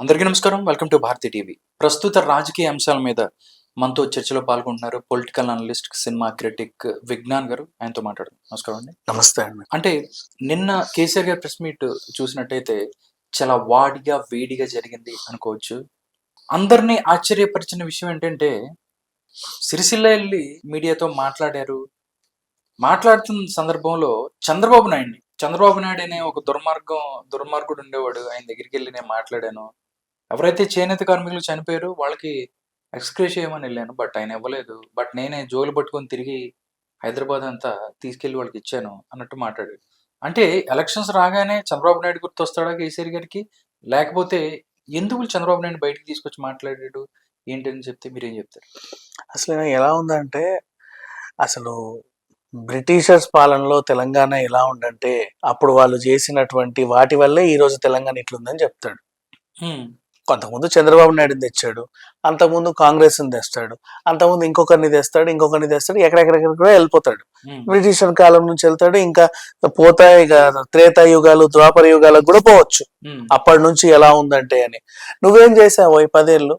అందరికీ నమస్కారం. Welcome to Bharati TV ప్రస్తుత రాజకీయ అంశాల మీద మనతో చర్చలో పాల్గొంటున్నారు political analyst cinema critic Vignan garu. ఆయనతో మాట్లాడారు నమస్కారం అండి. నమస్తే అండి. అంటే నిన్న కేసీఆర్ గారి ప్రెస్ మీట్ చూసినట్టయితే చాలా వాడిగా వేడిగా జరిగింది అనుకోవచ్చు. అందరినీ ఆశ్చర్యపరిచిన విషయం ఏంటంటే సిరిసిల్ల వెళ్ళి మీడియాతో మాట్లాడారు. మాట్లాడుతున్న సందర్భంలో చంద్రబాబు నాయుడు చంద్రబాబు నాయుడు అనే ఒక దుర్మార్గం దుర్మార్గుడు ఉండేవాడు. ఆయన దగ్గరికి వెళ్ళి నేను మాట్లాడాను. ఎవరైతే చేనేత కార్మికులు చనిపోయారో వాళ్ళకి ఎక్స్క్రేజ్ చేయమని వెళ్ళాను బట్ ఆయన ఇవ్వలేదు. బట్ నేనే జోలు పట్టుకొని తిరిగి హైదరాబాద్ అంతా తీసుకెళ్ళి వాళ్ళకి ఇచ్చాను అన్నట్టు మాట్లాడాడు. అంటే ఎలక్షన్స్ రాగానే చంద్రబాబు నాయుడు గుర్తొస్తాడా కేసీఆర్ గారికి? లేకపోతే ఎందుకు చంద్రబాబు నాయుడు బయటికి తీసుకొచ్చి మాట్లాడాడు? ఏంటని చెప్తే మీరేం చెప్తారు? అసలు ఎలా ఉందంటే అసలు బ్రిటిషర్స్ పాలనలో తెలంగాణ ఎలా ఉందంటే అప్పుడు వాళ్ళు చేసినటువంటి వాటి వల్లే ఈ రోజు తెలంగాణ ఇట్లుందని చెప్తాడు. కొంతకుముందు చంద్రబాబు నాయుడు తెచ్చాడు అంతకుముందు కాంగ్రెస్ తెస్తాడు అంతకుముందు ఇంకొకరిని తెస్తాడు ఇంకొకరిని తెస్తాడు ఎక్కడెక్కడెక్కడ కూడా వెళ్ళిపోతాడు. హ్మ్, బ్రిటిషర్ కాలం నుంచి వెళ్తాడు ఇంకా పోతా ఇక త్రేతా యుగాలు ద్వాపర యుగాలకు కూడా పోవచ్చు. అప్పటి నుంచి ఎలా ఉందంటే అని. నువ్వేం చేసావు ఈ పదేళ్ళు?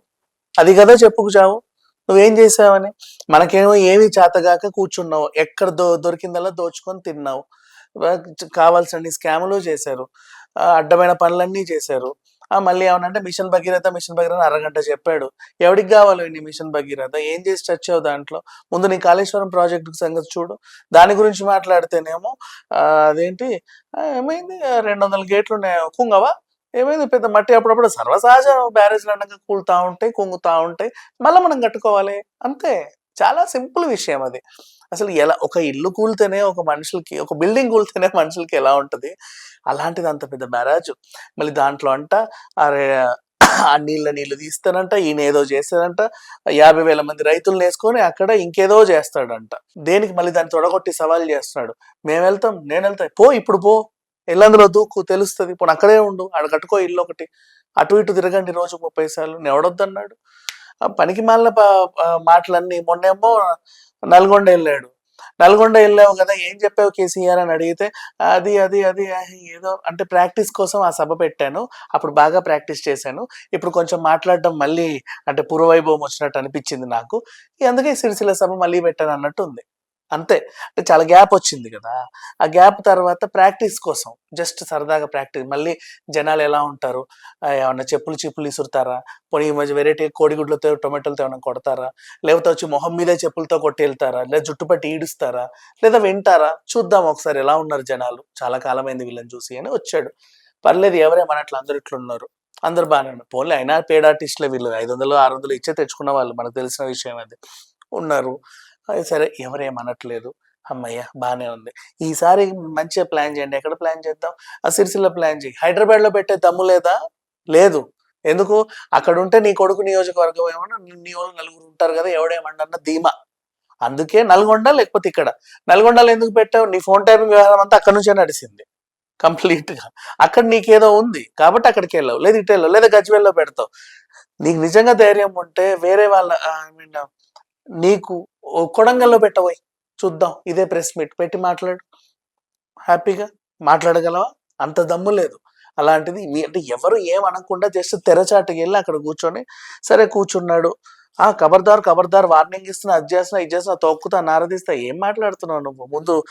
అది కదా చెప్పుకు చావు. నువ్వేం చేసావని మనకేమో ఏమీ చేతగాక కూర్చున్నావు. ఎక్కడ దొ దొరికిందల్లా దోచుకొని తిన్నావు. కావాల్సిన స్కాములు చేశారు. అడ్డమైన పనులన్నీ చేశారు. మళ్ళీ ఏమనంటే మిషన్ భగీరథ మిషన్ భగీరథ అరగంట చెప్పాడు. ఎవడికి కావాలి నీ మిషన్ భగీరథ? ఏం చేసి చచ్చావు దాంట్లో? ముందు నీ కాళేశ్వరం ప్రాజెక్టు సంగతి చూడు. దాని గురించి మాట్లాడితేనేమో అదేంటి? ఏమైంది? రెండు వందల గేట్లు ఉన్నాయి కుంగవా? ఏమైంది? పెద్ద మట్టి అప్పుడప్పుడు సర్వసహజ. బ్యారేజ్లు అనగా కూలుతా ఉంటాయి కుంగుతా ఉంటాయి. మళ్ళీ మనం కట్టుకోవాలి. అంతే. చాలా సింపుల్ విషయం అది. అసలు ఎలా ఒక ఇల్లు కూలితేనే ఒక మనుషులకి ఒక బిల్డింగ్ కూలితేనే మనుషులకి ఎలా ఉంటది? అలాంటిది అంత పెద్ద మ్యారాజ్. మళ్ళీ దాంట్లో అంట అరే ఆ నీళ్ళ నీళ్ళు తీస్తానంట ఈయన ఏదో చేస్తాడంట యాభై వేల మంది రైతులు వేసుకొని అక్కడ ఇంకేదో చేస్తాడంట. దేనికి మళ్ళీ దాన్ని తొడగొట్టి సవాల్ చేస్తున్నాడు. మేము వెళ్తాం నేను వెళ్తా పో ఇప్పుడు పో ఎల్లందులో దూకు తెలుస్తుంది ఇప్పుడు అక్కడే ఉండు ఆడ కట్టుకో ఇల్లు ఒకటి. అటు ఇటు తిరగండి రోజు ముప్పై సార్లు నేను ఎవడొద్దన్నాడు. పనికి మాలిన మాటలన్నీ మొన్నేమో నల్గొండ వెళ్ళాడు. నల్గొండ వెళ్ళావు కదా ఏం చెప్పావు కేసీఆర్ అని అడిగితే అది అది అది ఏదో అంటే ప్రాక్టీస్ కోసం ఆ సభ పెట్టాను. అప్పుడు బాగా ప్రాక్టీస్ చేశాను. ఇప్పుడు కొంచెం మాట్లాడడం మళ్ళీ అంటే పూర్వవైభవం వచ్చినట్టు అనిపించింది నాకు. అందుకే సిరిసిల్ల సభ మళ్ళీ పెట్టాను అన్నట్టు ఉంది. అంతే. అంటే చాలా గ్యాప్ వచ్చింది కదా. ఆ గ్యాప్ తర్వాత ప్రాక్టీస్ కోసం జస్ట్ సరదాగా ప్రాక్టీస్ మళ్ళీ జనాలు ఎలా ఉంటారు? ఏమన్నా చెప్పులు చిప్పులు ఇసురుతారా? పోనీ ఈ మధ్య వెరైటీ కోడిగుడ్లతో టొమాటోలతో ఏమైనా కొడతారా? లేకపోతే వచ్చి మొహం మీదే చెప్పులతో కొట్టి వెళ్తారా లేదా జుట్టు పట్టి ఈడుస్తారా? లేదా వింటారా? చూద్దాం ఒకసారి ఎలా ఉన్నారు జనాలు. చాలా కాలమైంది వీళ్ళని చూసి అని వచ్చాడు. పర్లేదు ఎవరేమన్నట్లు అందరు ఇట్లున్నారు అందరు బాగానే ఉన్నారు. పోన్లే అయినా పేడ్ ఆర్టిస్టులే వీళ్ళు. ఐదు వందలు ఆరు వందలు ఇచ్చే తెచ్చుకున్న వాళ్ళు. మనకు తెలిసిన విషయం అది. ఉన్నారు. సరే ఎవరేమనట్లేదు? అమ్మయ్య బాగానే ఉంది. ఈసారి మంచిగా ప్లాన్ చేయండి. ఎక్కడ ప్లాన్ చేద్దాం? ఆ సిరిసిల్ల ప్లాన్ చేయి. హైదరాబాద్లో పెట్టే దమ్ము లేదా? లేదు. ఎందుకు? అక్కడ ఉంటే నీ కొడుకు నియోజకవర్గం ఏమన్నా నీ- వాళ్ళు నలుగురు ఉంటారు కదా ఎవడేమన్నా ధీమా. అందుకే నల్గొండ లేకపోతే ఇక్కడ. నల్గొండలో ఎందుకు పెట్టావు? నీ ఫోన్ టైపింగ్ వ్యవహారం అంతా అక్కడ నుంచే నడిచింది కంప్లీట్గా అక్కడ నీకేదో ఉంది. కాబట్టి అక్కడికి వెళ్ళావు. లేదు ఇటు వెళ్ళావు లేదా గజ్వేల్లో పెడతావు. నీకు నిజంగా ధైర్యం ఉంటే వేరే వాళ్ళ ఐ మీన్ నీకు కొడంగల్లో పెట్టబోయి. చూద్దాం ఇదే ప్రెస్ మీట్. పెట్టి మాట్లాడు. హ్యాపీగా మాట్లాడగలవా? అంత దమ్ము లేదు. అలాంటిది మీ- అంటే ఎవరు ఏం అనకుండా జస్ట్ తెరచాటుకి వెళ్ళి అక్కడ కూర్చొని సరే కూర్చున్నాడు. ఆ ఖబర్దార్ ఖబర్దార్ వార్నింగ్ ఇస్తున్నా అది చేస్తున్నా ఇది చేస్తున్నా తొక్కుతా నారదీస్తా ఏం మాట్లాడుతున్నావు నువ్వు? ముందు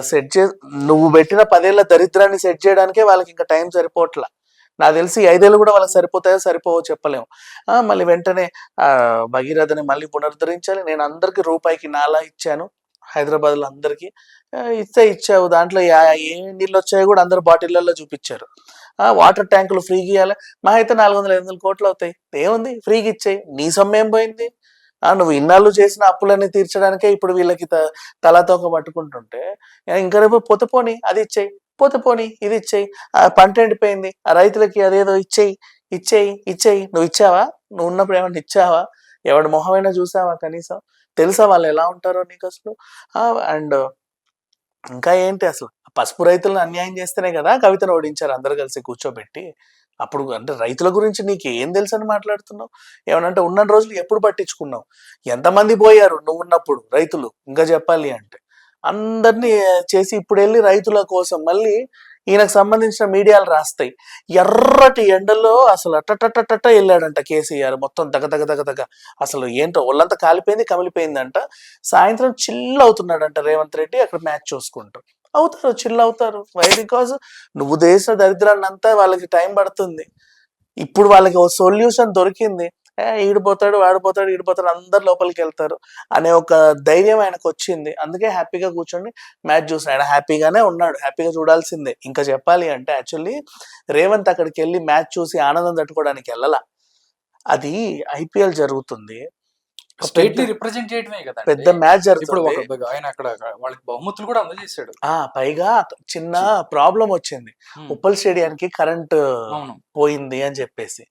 సెట్ చే నువ్వు పెట్టిన పదేళ్ళ దరిద్రాన్ని సెట్ చేయడానికే వాళ్ళకి ఇంకా టైం సరిపోవట్లా. నాకు తెలిసి ఐదేళ్ళు కూడా వాళ్ళకి సరిపోతాయో సరిపోవో చెప్పలేము. మళ్ళీ వెంటనే భగీరథని మళ్ళీ పునరుద్ధరించాలి. నేను అందరికీ రూపాయికి నాలా ఇచ్చాను. హైదరాబాద్లో అందరికీ ఇస్తే ఇచ్చావు. దాంట్లో ఏ నీళ్ళు వచ్చాయో కూడా అందరు బాటిళ్ళల్లో చూపించారు. ఆ వాటర్ ట్యాంకులు ఫ్రీగా ఇవ్వాలి మా అయితే నాలుగు వందల ఐదు వందల కోట్లు అవుతాయి. ఏముంది? ఫ్రీగా ఇచ్చేయి. నీ సొమ్మేం పోయింది? ఆ నువ్వు ఇన్నాళ్ళు చేసిన అప్పులన్నీ తీర్చడానికే ఇప్పుడు వీళ్ళకి త- తలతోక పట్టుకుంటుంటే ఇంకా రేపు పొత పోని అది ఇచ్చేయి. పోతే పోని ఇది ఇచ్చేయి. ఆ పంట ఎండిపోయింది ఆ రైతులకి అదేదో ఇచ్చేయి ఇచ్చేయి ఇచ్చేయి. నువ్వు ఇచ్చావా? నువ్వు ఉన్నప్పుడు ఏమన్నా ఇచ్చావా? ఎవడి మొహమైనా చూసావా కనీసం? తెలుసా వాళ్ళు ఎలా ఉంటారో నీకు అసలు? అండ్ ఇంకా ఏంటి అసలు? పసుపు రైతులను అన్యాయం చేస్తేనే కదా కవితను ఓడించారు అందరు కలిసి కూర్చోబెట్టి. అప్పుడు అంటే రైతుల గురించి నీకు ఏం తెలుసు అని మాట్లాడుతున్నావు? ఏమనంటే ఉన్న రోజులు ఎప్పుడు పట్టించుకున్నావు? ఎంతమంది పోయారు నువ్వు ఉన్నప్పుడు రైతులు? ఇంకా చెప్పాలి అంటే. అందరినీ చేసి ఇప్పుడు వెళ్ళి రైతుల కోసం మళ్ళీ ఈయనకు సంబంధించిన మీడియాలు రాస్తాయి. ఎర్రటి ఎండలో అసలు అట్టటట్టట వెళ్ళాడంట కేసీఆర్ మొత్తం దగ దగ దగ దగ. అసలు ఏంటో ఒళ్ళంతా కాలిపోయింది కమిలిపోయిందంట. సాయంత్రం చిల్ అవుతున్నాడంట రేవంత్ రెడ్డి అక్కడ మ్యాచ్ చూసుకుంటూ. అవుతారు చిల్ అవుతారు. వై బికాజ్ నువ్వు దేశ దరిద్రాన్ని అంతా వాళ్ళకి టైం పడుతుంది. ఇప్పుడు వాళ్ళకి ఓ సొల్యూషన్ దొరికింది. ఈడిపోతాడు వాడిపోతాడు ఈడిపోతాడు అందరు లోపలికి వెళ్తారు అనే ఒక ధైర్యం ఆయనకు వచ్చింది. అందుకే హ్యాపీగా కూర్చొని మ్యాచ్ చూసాడు ఆయన హ్యాపీగానే ఉన్నాడు. హ్యాపీగా చూడాల్సిందే. ఇంకా చెప్పాలి అంటే యాక్చువల్లీ రేవంత్ అక్కడికి వెళ్ళి మ్యాచ్ చూసి ఆనందం తట్టుకోవడానికి వెళ్ళాల. అది ఐపీఎల్ జరుగుతుంది. స్టేట్ని రిప్రజెంట్ చేయడమే కదా పెద్ద మ్యాచ్ జరుగుతుంది. ఆయన అక్కడ వాళ్ళకి బహుమతులు కూడా అందజేశాడు. ఆ పైగా చిన్న ప్రాబ్లం వచ్చింది. ఉప్పల్ స్టేడియానికి కరెంట్ పోయింది అని చెప్పేసి.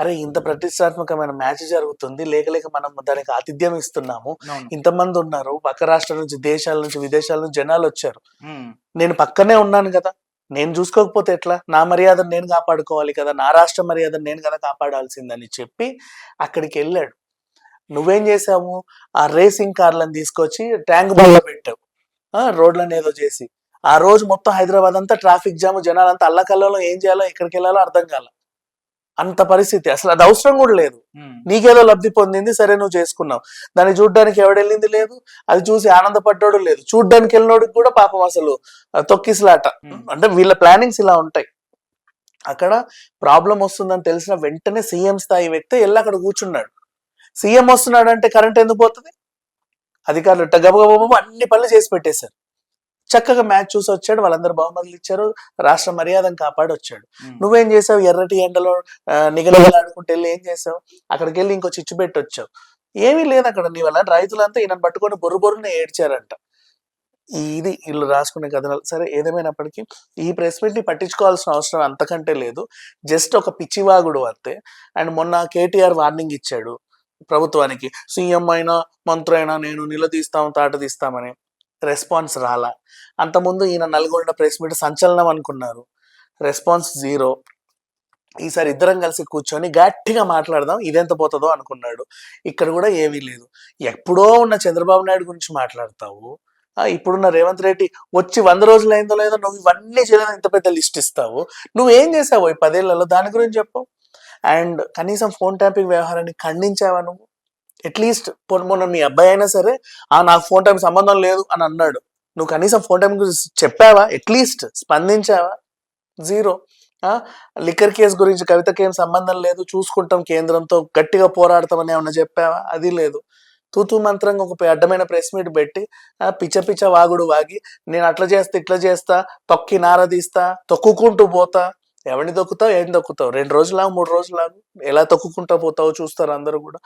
అరే ఇంత ప్రతిష్టాత్మకమైన మ్యాచ్ జరుగుతుంది. లేక లేక మనం దానికి ఆతిథ్యం ఇస్తున్నాము. ఇంతమంది ఉన్నారు. పక్క రాష్ట్రాల నుంచి దేశాల నుంచి విదేశాల నుంచి జనాలు వచ్చారు. నేను పక్కనే ఉన్నాను కదా. నేను చూసుకోకపోతే ఎట్లా? నా మర్యాదను నేను కాపాడుకోవాలి కదా. నా రాష్ట్ర మర్యాదను నేను కదా కాపాడాల్సిందని చెప్పి అక్కడికి వెళ్ళాడు. నువ్వేం చేసావు ఆ రేసింగ్ కార్లను తీసుకొచ్చి ట్యాంక్ బండ్లో పెట్టావు. ఆ, రోడ్లను ఏదో చేసి. ఆ రోజు మొత్తం హైదరాబాద్ అంతా ట్రాఫిక్ జామ్ జనాలంతా అల్లకల్లలో ఏం చేయాలో ఎక్కడికి వెళ్ళాలో అర్థం కాల. అంత పరిస్థితి. అసలు అది అవసరం కూడా లేదు. నీకేదో లబ్ధి పొందింది సరే నువ్వు చేసుకున్నావు. దాన్ని చూడ్డానికి ఎవడెళ్ళింది లేదు. అది చూసి ఆనందపడ్డాడు లేదు. చూడ్డానికి వెళ్ళినోడికి కూడా పాపం అసలు తొక్కిసలాట. అంటే వీళ్ళ ప్లానింగ్స్ ఇలా ఉంటాయి. అక్కడ ప్రాబ్లం వస్తుందని తెలిసిన వెంటనే సీఎం స్థాయి వ్యక్తి వెళ్ళి అక్కడ కూర్చున్నాడు. సీఎం వస్తున్నాడు అంటే కరెంట్ ఎందుకు పోతుంది? అధికారులు గబగబా అన్ని పనులు చేసి పెట్టేశారు. చక్కగా మ్యాచ్ చూసి వచ్చాడు. వాళ్ళందరూ బహుమతులు ఇచ్చారు. రాష్ట్ర మర్యాదను కాపాడి వచ్చాడు. నువ్వేం చేసావు? ఎర్రటి ఎండలో నిగలగలాడుకుంటే వెళ్ళి ఏం చేసావు? అక్కడికి వెళ్ళి ఇంకో చిచ్చు పెట్టి వచ్చావు. ఏమీ లేదు అక్కడ. నీ వల్ల రైతులంతా ఈయన పట్టుకొని బొర్రు బొర్రున ఏడ్చారంట. ఇది వీళ్ళు రాసుకునే కథనాలు. సరే ఏదేమైనప్పటికీ ఈ ప్రెస్ మీట్ని పట్టించుకోవాల్సిన అవసరం అంతకంటే లేదు. జస్ట్ ఒక పిచ్చివాగుడు అంతే. అండ్ మొన్న కేటీఆర్ వార్నింగ్ ఇచ్చాడు ప్రభుత్వానికి. సీఎం అయినా మంత్రి అయినా నేను నిలదీస్తాం తాట తీస్తామని. రెస్పాన్స్ రాలా. అంతకుముందు ఈయన నల్గొండ ప్రెస్ మీట్ సంచలనం అనుకున్నారు. Response zero. ఈసారి ఇద్దరం కలిసి కూర్చొని గట్టిగా మాట్లాడదాం ఇదెంత పోతుందో అనుకున్నాడు. ఇక్కడ కూడా ఏమీ లేదు. ఎప్పుడో ఉన్న చంద్రబాబు నాయుడు గురించి మాట్లాడతావు? ఇప్పుడున్న రేవంత్ రెడ్డి వచ్చి వంద రోజులు అయిందో లేదో నువ్వు ఇవన్నీ చేయలేదు ఇంత పెద్ద లిస్ట్ ఇస్తావు. నువ్వేం చేసావు ఈ పదేళ్ళలో? దాని గురించి చెప్పు. అండ్ కనీసం ఫోన్ ట్యాపింగ్ వ్యవహారాన్ని ఖండించావా నువ్వు? అట్లీస్ట్ మొన్న మీ అబ్బాయి అయినా సరే ఆ నాకు ఫోన్ టైం సంబంధం లేదు అని అన్నాడు. నువ్వు కనీసం ఫోన్ టైం గురించి చెప్పావా? అట్లీస్ట్ స్పందించావా? జీరో లిక్కర్ కేసు గురించి కవితకి ఏం సంబంధం లేదు చూసుకుంటాం కేంద్రంతో గట్టిగా పోరాడతామని ఏమన్నా చెప్పావా? అది లేదు. తూతూ మంత్రంగా ఒక అడ్డమైన ప్రెస్ మీట్ పెట్టి ఆ, పిచ్చ పిచ్చ వాగుడు వాగి నేను అట్లా చేస్తా ఇట్లా చేస్తా తొక్కి నారదీస్తా తొక్కుకుంటూ పోతా. ఎవరిని తొక్కుతావు? ఏం తొక్కుతావు? రెండు రోజులాగా మూడు రోజులాగా ఎలా తొక్కుకుంటూ పోతావో చూస్తారు అందరూ కూడా.